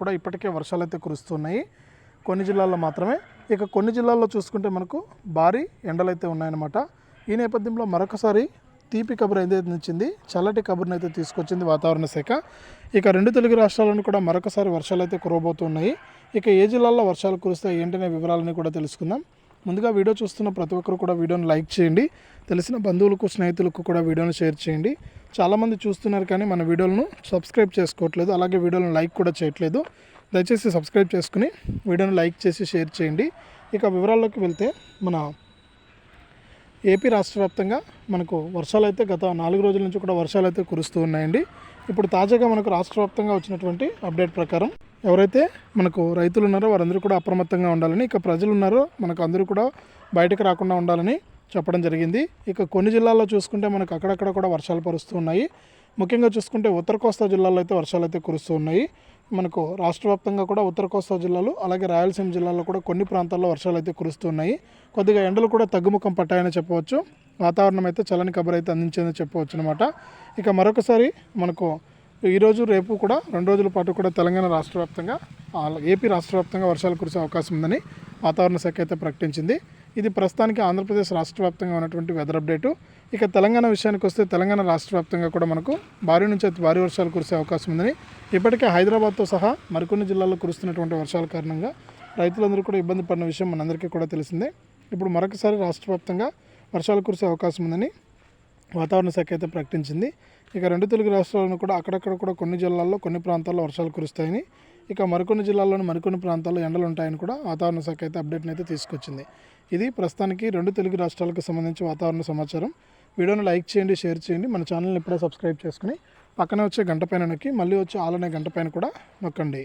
కూడా ఇప్పటికే వర్షాలు అయితే కురుస్తున్నాయి. కొన్ని జిల్లాల్లో మాత్రమే. ఇక కొన్ని జిల్లాల్లో చూసుకుంటే మనకు భారీ ఎండలు అయితే ఉన్నాయన్నమాట. ఈ నేపథ్యంలో మరొకసారి తీపి కబురు ఏదైతే ఇచ్చింది చల్లటి కబురుని అయితే తీసుకొచ్చింది వాతావరణ శాఖ. ఇక రెండు తెలుగు రాష్ట్రాలను కూడా మరొకసారి వర్షాలు అయితే కురవబోతున్నాయి. ఇక ఏ జిల్లాల్లో వర్షాలు కురుస్తాయి ఏంటనే వివరాలని కూడా తెలుసుకుందాం. ముందుగా వీడియో చూస్తున్న ప్రతి ఒక్కరు కూడా వీడియోని లైక్ చేయండి. తెలిసిన బంధువులకు స్నేహితులకు కూడా వీడియోని షేర్ చేయండి. చాలామంది చూస్తున్నారు కానీ మన వీడియోలను సబ్స్క్రైబ్ చేసుకోవట్లేదు. అలాగే వీడియోలను లైక్ కూడా చేయట్లేదు. దయచేసి సబ్స్క్రైబ్ చేసుకుని వీడియోను లైక్ చేసి షేర్ చేయండి. ఇక వివరాల్లోకి వెళ్తే మన ఏపీ రాష్ట్ర వ్యాప్తంగా మనకు వర్షాలు అయితే గత నాలుగు రోజుల నుంచి కూడా వర్షాలు అయితే కురుస్తూ ఉన్నాయండి. ఇప్పుడు తాజాగా మనకు రాష్ట్ర వ్యాప్తంగా వచ్చినటువంటి అప్డేట్ ప్రకారం ఎవరైతే మనకు రైతులు ఉన్నారో వారందరూ కూడా అప్రమత్తంగా ఉండాలని ఇక ప్రజలు ఉన్నారో మనకు అందరూ కూడా బయటకు రాకుండా ఉండాలని చెప్పడం జరిగింది. ఇక కొన్ని జిల్లాల్లో చూసుకుంటే మనకు అక్కడక్కడ కూడా వర్షాలు పరుస్తూ ఉన్నాయి. ముఖ్యంగా చూసుకుంటే ఉత్తర కోస్తా జిల్లాలో అయితే వర్షాలు అయితే కురుస్తూ ఉన్నాయి. మనకు రాష్ట్ర వ్యాప్తంగా కూడా ఉత్తర కోస్తా జిల్లాలు అలాగే రాయలసీమ జిల్లాలో కూడా కొన్ని ప్రాంతాల్లో వర్షాలు అయితే కురుస్తున్నాయి కొద్దిగా ఎండలు కూడా తగ్గుముఖం పట్టాయని చెప్పవచ్చు. వాతావరణం అయితే చల్లని కబురు అయితే అందించిందని చెప్పవచ్చు అనమాట ఇక మరొకసారి మనకు ఈరోజు రేపు కూడా రెండు రోజుల పాటు కూడా తెలంగాణ రాష్ట్ర వ్యాప్తంగా ఏపీ రాష్ట్ర వ్యాప్తంగా వర్షాలు కురిసే అవకాశం ఉందని వాతావరణ శాఖ అయితే ప్రకటించింది. ఇది ప్రస్తుతానికి ఆంధ్రప్రదేశ్ రాష్ట్ర వ్యాప్తంగా ఉన్నటువంటి వెదర్ అప్డేటు ఇక తెలంగాణ విషయానికి వస్తే తెలంగాణ రాష్ట్ర వ్యాప్తంగా కూడా మనకు భారీ నుంచి అతి భారీ వర్షాలు కురిసే అవకాశం ఉందని ఇప్పటికే హైదరాబాద్తో సహా మరికొన్ని జిల్లాల్లో కురుస్తున్నటువంటి వర్షాల కారణంగా రైతులందరూ కూడా ఇబ్బంది పడిన విషయం మనందరికీ కూడా తెలిసిందే. ఇప్పుడు మరొకసారి రాష్ట్ర వ్యాప్తంగా వర్షాలు కురిసే అవకాశం ఉందని వాతావరణ శాఖ అయితే ప్రకటించింది. ఇక రెండు తెలుగు రాష్ట్రాలను కూడా అక్కడక్కడ కూడా కొన్ని జిల్లాల్లో కొన్ని ప్రాంతాల్లో వర్షాలు కురుస్తాయని ఇక మరికొన్ని జిల్లాల్లోని మరికొన్ని ప్రాంతాల్లో ఎండలు ఉంటాయని కూడా వాతావరణ శాఖ అయితే అప్డేట్ని అయితే తీసుకొచ్చింది. ఇది ప్రస్తుతానికి రెండు తెలుగు రాష్ట్రాలకు సంబంధించి వాతావరణ సమాచారం. వీడియోని లైక్ చేయండి షేర్ చేయండి. మన ఛానల్ని ఇప్పుడే సబ్స్క్రైబ్ చేసుకుని పక్కనే వచ్చే గంట పైన నొక్కి మళ్ళీ వచ్చే ఆలనే గంట పైన కూడా నొక్కండి.